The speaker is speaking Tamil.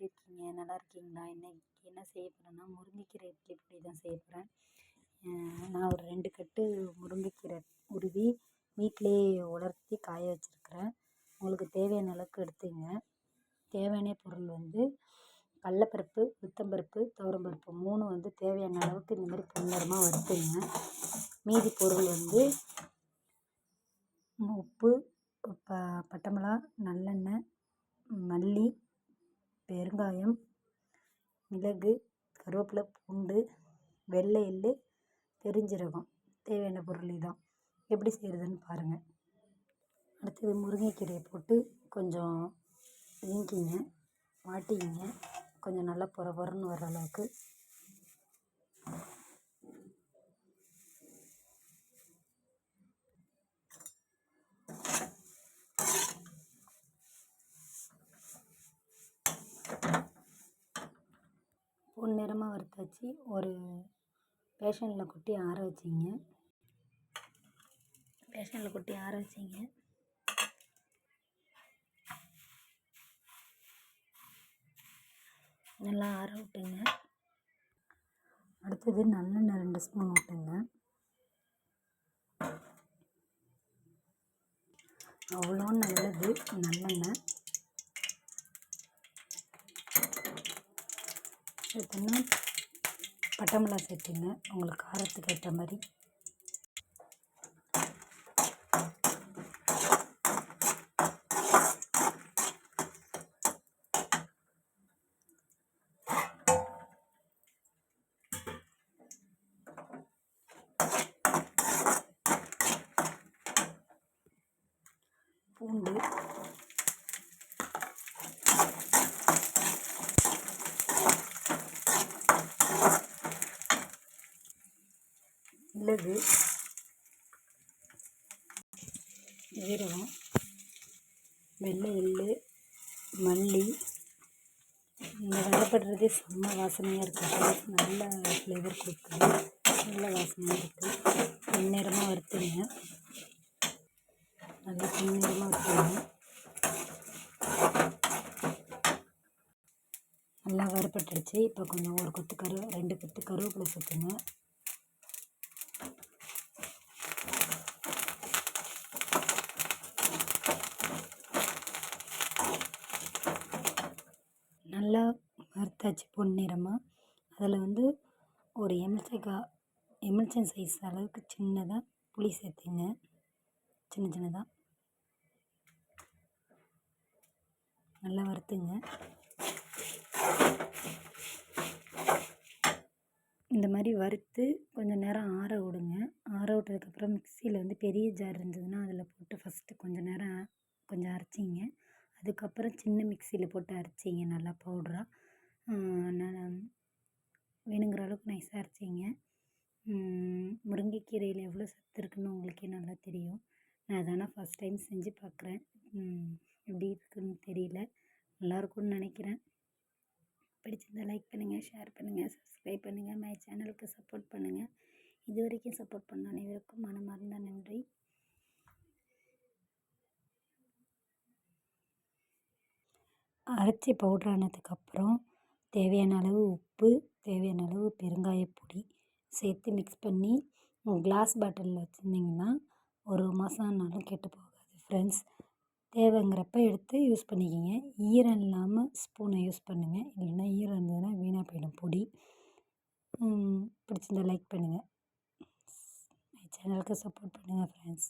எப்படி இருக்கீங்க? நல்லா இருக்கீங்களா? இன்னைக்கு என்ன செய்ய போகிறேன்னா முருங்கைக்கீரை இட்லி பொடி தான் செய்ய போகிறேன் நான் ஒரு ரெண்டு கட்டு முருங்கைக்கீரை உருவி வீட்டிலேயே உலர்த்தி காய வச்சுருக்கிறேன். உங்களுக்கு தேவையான அளவுக்கு எடுத்துங்க. தேவையான பொருள் வந்து கடலப்பருப்பு உளுத்தம்பருப்பு துவரம்பருப்பு மூணு வந்து தேவையான அளவுக்கு இந்த மாதிரி பொன்னரமாக வறுத்துங்க. மீதி பொருள் வந்து உப்பு ப பட்டை மிளகா நல்லெண்ணெய் மல்லி பெருங்காயம் மிளகு கருவேப்பிலை பூண்டு வெள்ளை எள்ளு பெருஞ்சீரகம். தேவையான பொருள் இதுதான் எப்படி செய்கிறதுன்னு பாருங்கள் அடுத்தது முருங்கைக்கீரையை போட்டு கொஞ்சம் வதக்கிங்க வாட்டிக்கிங்க கொஞ்சம் நல்லா பொர பொரன்னு வர அளவுக்கு பொன்னிறமாக வறுத்தாச்சு ஒரு பேஷனில் கொட்டி ஆற வச்சிங்க. பேஷனில் கொட்டி ஆற வச்சிங்க. நல்லா ஆற விட்டுங்க. அடுத்தது நல்லெண்ணெய் ரெண்டு ஸ்பூன் விட்டுங்க அவ்வளோ நல்லது நல்லெண்ணெய். சேர்த்தோன்னா பட்டை மிளகா சேர்த்துங்க. உங்களுக்கு காரத்துக்கு ஏற்ற மாதிரி. பூண்டு மிளகு ஜீரகம் வெள்ளை எள்ளு மல்லி. இந்த வெள்ளைப்படுறதே செம்ம வாசனையாக இருக்குது நல்ல ஃப்ளேவர் கொடுக்குது. நல்ல வாசனையாக இருக்குது பொன்னிறமாக வறுத்துங்க நல்லா பொன்னிறமாக வறுத்துங்க நல்லா வறுப்பட்டுருச்சு இப்போ கொஞ்சம் ஒரு கொத்து கரு ரெண்டு கொத்து கருவேப்பிலை சேர்த்துங்க நல்லா வறுத்தாச்சு பொன்னிறமாக அதில் வந்து ஒரு எலுமிச்சைக்காய் எலுமிச்சம் சைஸ் அளவுக்கு சின்னதாக புளி சேர்த்துங்க சின்ன சின்னதாக நல்லா வறுத்துங்க. இந்த மாதிரி வறுத்து கொஞ்சம் நேரம் ஆற விடுங்க. ஆற விட்டதுக்கப்புறம் மிக்சியில் வந்து பெரிய ஜார் இருந்ததுன்னா அதில் போட்டு ஃபஸ்ட்டு கொஞ்சம் நேரம் கொஞ்சம் அரைச்சிங்க. அதுக்கப்புறம் சின்ன மிக்சியில் போட்டு அரைச்சிங்க. நல்லா பவுட்ராக நான் வேணுங்கிற அளவுக்கு நைஸாக அரைச்சிங்க. முருங்கைக்கீரையில் எவ்வளோ சத்து இருக்குன்னு உங்களுக்கே நல்லா தெரியும். நான் அதானே ஃபஸ்ட் டைம் செஞ்சு பார்க்குறேன் எப்படி இருக்குதுன்னு தெரியல. நல்லாயிருக்கும்னு நினைக்கிறேன். பிடிச்சிருந்தால் லைக் பண்ணுங்கள் ஷேர் பண்ணுங்கள் சப்ஸ்கிரைப் பண்ணுங்கள் மை சேனலுக்கு சப்போர்ட் பண்ணுங்கள் இது வரைக்கும் சப்போர்ட் பண்ண அனைவருக்கும் மனமார்ந்த நன்றி. அரைச்சி பவுட்ரானதுக்கப்புறம் தேவையான அளவு உப்பு தேவையான அளவு பெருங்காயப்பொடி சேர்த்து மிக்ஸ் பண்ணி கிளாஸ் பாட்டிலில் வச்சுருந்திங்கன்னா ஒரு மாதம் ஆனாலும் கெட்டு போகாது ஃப்ரெண்ட்ஸ் தேவைங்கிறப்ப எடுத்து யூஸ் பண்ணிக்கிங்க. ஈரம் இல்லாமல் ஸ்பூனை யூஸ் பண்ணுங்கள் இல்லைன்னா ஈரம் இருந்ததுன்னா வீணாக போயிடும் பொடி. பிடிச்சிருந்தா லைக் பண்ணுங்கள் சேனலுக்கு சப்போர்ட் பண்ணுங்கள் ஃப்ரெண்ட்ஸ்